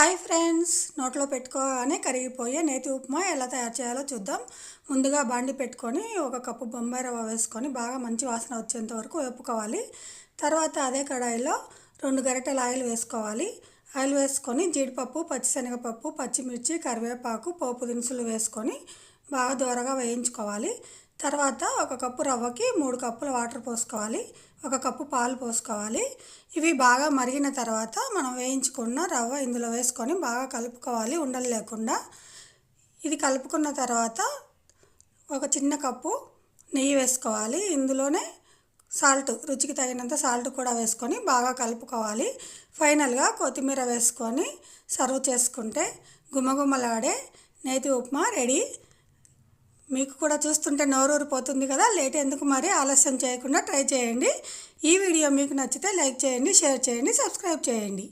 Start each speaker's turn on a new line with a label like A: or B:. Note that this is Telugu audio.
A: Hi friends. నోట్లో పెట్టుకోగానే కరిగిపోయే నేతి ఉప్మా ఎలా తయారు చేయాలో చూద్దాం. ముందుగా బాండి పెట్టుకొని ఒక కప్పు బొంబాయి రవ్వ వేసుకొని బాగా మంచి వాసన వచ్చేంత వరకు వేపుకోవాలి. తర్వాత అదే కడాయిలో రెండు గరిటెల ఆయిల్ వేసుకోవాలి. ఆయిల్ వేసుకొని జీడిపప్పు పచ్చిశనగపప్పు పచ్చిమిర్చి కరివేపాకు పోపు దినుసులు వేసుకొని బాగా దూరగా వేయించుకోవాలి. తర్వాత ఒక కప్పు రవ్వకి మూడు కప్పుల వాటర్ పోసుకోవాలి ఒక కప్పు పాలు పోసుకోవాలి. ఇవి బాగా మరిగిన తర్వాత మనం వేయించుకున్న రవ్వ ఇందులో వేసుకొని బాగా కలుపుకోవాలి ఉండలు లేకుండా. ఇది కలుపుకున్న తర్వాత ఒక చిన్న కప్పు నెయ్యి వేసుకోవాలి. ఇందులోనే సాల్ట్ రుచికి తగినంత సాల్ట్ కూడా వేసుకొని బాగా కలుపుకోవాలి. ఫైనల్గా కొత్తిమీర వేసుకొని సర్వ్ చేసుకుంటే గుమగుమలాడే నేతి ఉప్మా రెడీ. మీకు కూడా చూస్తుంటే నోరూరిపోతుంది కదా లేట్ ఎందుకు మరి ఆలస్యం చేయకుండా ట్రై చేయండి. ఈ వీడియో మీకు నచ్చితే లైక్ చేయండి షేర్ చేయండి సబ్స్క్రైబ్ చేయండి.